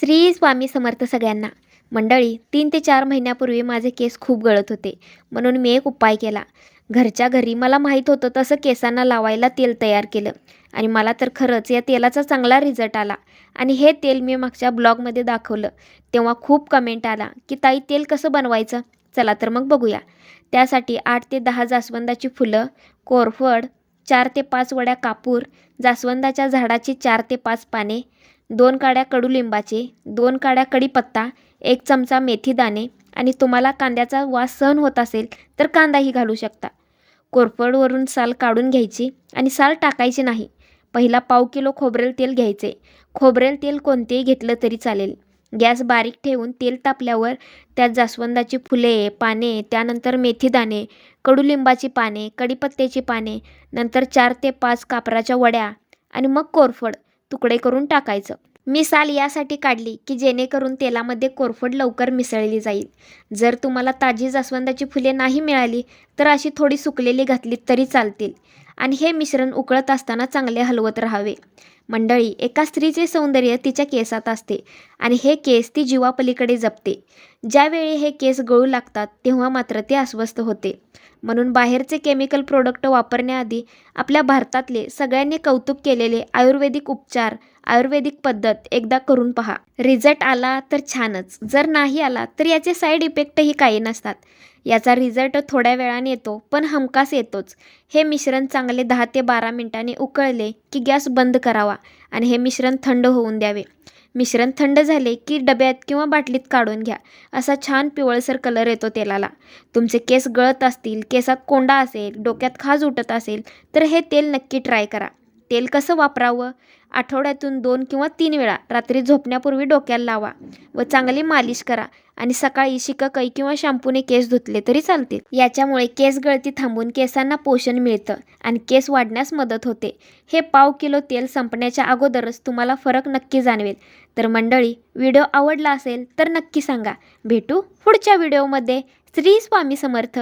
श्री स्वामी समर्थ सगळ्यांना. मंडळी तीन ते चार महिन्यापूर्वी माझे केस खूप गळत होते. म्हणून मी एक उपाय केला. घरच्या घरी मला माहीत होतं तसं केसांना लावायला तेल तयार केलं. आणि मला तर खरंच या तेलाचा चांगला रिझल्ट आला. आणि हे तेल मी मागच्या ब्लॉगमध्ये दाखवलं. तेव्हा खूप कमेंट आला की ताई तेल कसं बनवायचं? चला तर मग बघूया. त्यासाठी आठ ते दहा जास्वंदाची फुलं कोरफड चार ते पाच वड्या कापूर जास्वंदाच्या झाडाची चार ते पाच पाने दोन काड्या कडुलिंबाचे दोन काड्या कढीपत्ता एक चमचा मेथी दाणे आणि तुम्हाला कांद्याचा वास सहन होत असेल तर कांदाही घालू शकता. कोरफडवरून साल काढून घ्यायची आणि साल टाकायची नाही. पहिला पाव किलो खोबरेल तेल घ्यायचे. खोबरेल तेल कोणतेही घेतलं तरी चालेल. गॅस बारीक ठेवून तेल तापल्यावर त्यात जास्वंदाची फुले पाने त्यानंतर मेथीदाणे कडुलिंबाची पाने कडीपत्त्याची पाने नंतर चार ते पाच कापराच्या वड्या आणि मग कोरफड. तुकडे करून टाकायचं. मी साल यासाठी काढली की जेणेकरून तेलामध्ये कोरफड लवकर मिसळली जाईल. जर तुम्हाला ताजी जास्वंदाची फुले नाही मिळाली तर अशी थोडी सुकलेली घातली तरी चालतील. आणि हे मिश्रण उकळत असताना चांगले हलवत राहावे. मंडळी एका स्त्रीचे सौंदर्य तिच्या केसात असते आणि हे केस ती जीवापलीकडे जपते. ज्यावेळी हे केस गळू लागतात तेव्हा मात्र ते अस्वस्थ होते. म्हणून बाहेरचे केमिकल प्रोडक्ट वापरण्याआधी आपल्या भारतातले सगळ्यांनी कौतुक केलेले आयुर्वेदिक उपचार आयुर्वेदिक पद्धत एकदा करून पहा. रिझल्ट आला तर छानच. जर नाही आला तर याचे साईड इफेक्टही काही नसतात. याचा रिझल्ट थोड्या वेळाने येतो पण हमखास येतोच. हे मिश्रण चांगले दहा ते बारा मिनिटांनी उकळले की गॅस बंद करावा आणि हे मिश्रण थंड होऊन द्यावे. मिश्रण थंड झाले की डब्यात किंवा बाटलीत काढून घ्या. असा छान पिवळसर कलर येतो तेलाला. तुमचे केस गळत असतील केसात कोंडा असेल डोक्यात खाज उठत असेल तर हे तेल नक्की ट्राय करा. तेल कसं वापरावं? आठवड्यातून दोन किंवा तीन वेळा रात्री झोपण्यापूर्वी डोक्याला लावा व चांगली मालिश करा आणि सकाळी शिकाकाई किंवा शॅम्पूने केस धुतले तरी चालतील. याच्यामुळे केस गळती थांबून केसांना पोषण मिळतं आणि केस वाढण्यास मदत होते. हे पाव किलो तेल संपण्याच्या अगोदरच तुम्हाला फरक नक्की जाणवेल. तर मंडळी व्हिडिओ आवडला असेल तर नक्की सांगा. भेटू पुढच्या व्हिडिओमध्ये. श्री स्वामी समर्थ.